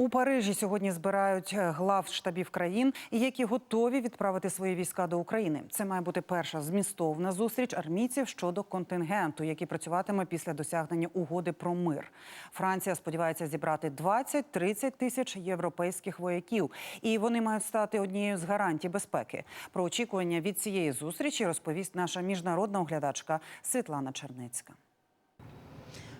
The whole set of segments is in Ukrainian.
У Парижі сьогодні збирають е, глав штабів країн, які готові відправити свої війська до України. Це має бути перша змістовна зустріч армійців щодо контингенту, який працюватиме після досягнення угоди про мир. Франція сподівається зібрати 20-30 тисяч європейських вояків, і вони мають стати однією з гарантій безпеки. Про очікування від цієї зустрічі розповість наша міжнародна оглядачка Світлана Чернецька.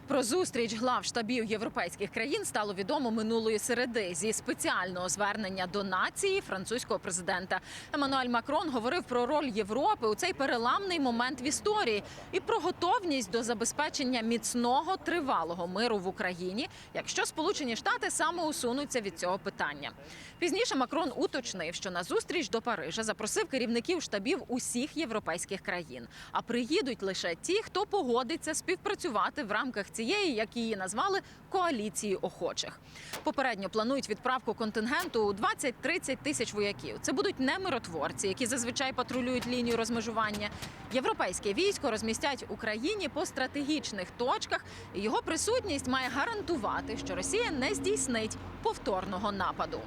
Про зустріч глав штабів європейських країн стало відомо минулої середи зі спеціального звернення до нації французького президента. Еммануель Макрон говорив про роль Європи у цей переламний момент в історії і про готовність до забезпечення міцного тривалого миру в Україні, якщо Сполучені Штати саме усунуться від цього питання. Пізніше Макрон уточнив, що на зустріч до Парижа запросив керівників штабів усіх європейських країн. А приїдуть лише ті, хто погодиться співпрацювати в рамках цієї, як її назвали, коаліції охочих. Попередньо планують відправку контингенту у 20-30 тисяч вояків. Це будуть не миротворці, які зазвичай патрулюють лінію розмежування. Європейське військо розмістять Україні по стратегічних точках. Його присутність має гарантувати, що Росія не здійснить повторного нападу.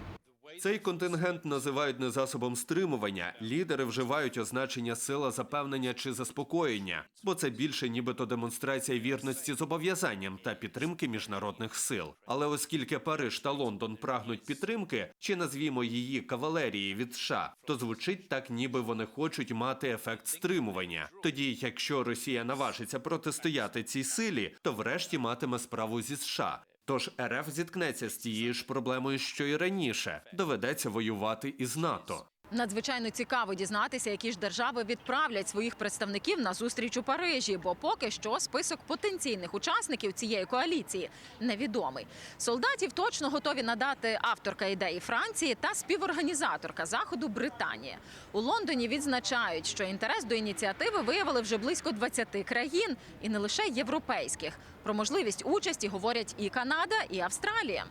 Цей контингент називають не засобом стримування. Лідери вживають означення сила запевнення чи заспокоєння, бо це більше нібито демонстрація вірності зобов'язанням та підтримки міжнародних сил. Але оскільки Париж та Лондон прагнуть підтримки, чи назвімо її кавалерії від США, то звучить так, ніби вони хочуть мати ефект стримування. Тоді, якщо Росія наважиться протистояти цій силі, то врешті матиме справу зі США. Тож РФ зіткнеться з тією ж проблемою, що і раніше. Доведеться воювати із НАТО. Надзвичайно цікаво дізнатися, які ж держави відправлять своїх представників на зустріч у Парижі, бо поки що список потенційних учасників цієї коаліції невідомий. Солдатів точно готові надати авторка ідеї Франції та співорганізаторка заходу Британія. У Лондоні відзначають, що інтерес до ініціативи виявили вже близько 20 країн, і не лише європейських. Про можливість участі говорять і Канада, і Австралія.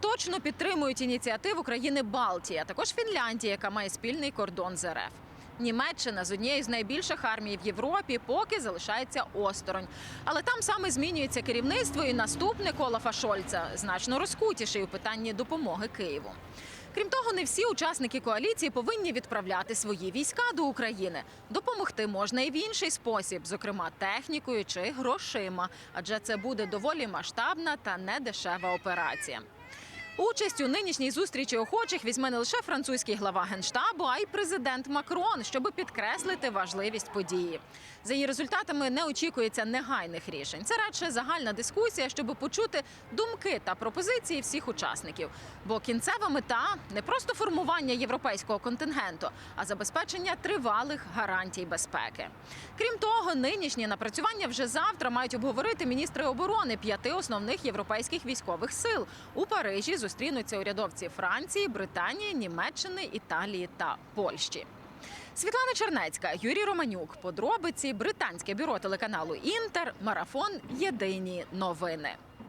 Точно підтримують ініціативу країни Балтії, а також Фінляндія, яка має спільний кордон з РФ. Німеччина з однією з найбільших армій в Європі поки залишається осторонь. Але там саме змінюється керівництво, і наступник Олафа Шольца значно розкутіший у питанні допомоги Києву. Крім того, не всі учасники коаліції повинні відправляти свої війська до України. Допомогти можна і в інший спосіб, зокрема технікою чи грошима, адже це буде доволі масштабна та недешева операція. Участь у нинішній зустрічі охочих візьме не лише французький глава генштабу, а й президент Макрон, щоб підкреслити важливість події. За її результатами не очікується негайних рішень. Це радше загальна дискусія, щоб почути думки та пропозиції всіх учасників. Бо кінцева мета не просто формування європейського контингенту, а забезпечення тривалих гарантій безпеки. Крім того, нинішні напрацювання вже завтра мають обговорити міністри оборони п'яти основних європейських військових сил у Парижі. Зустрінуться урядовці Франції, Британії, Німеччини, Італії та Польщі. Світлана Чернецька, Юрій Романюк. Подробиці британське бюро телеканалу Інтер. Марафон. Єдині новини.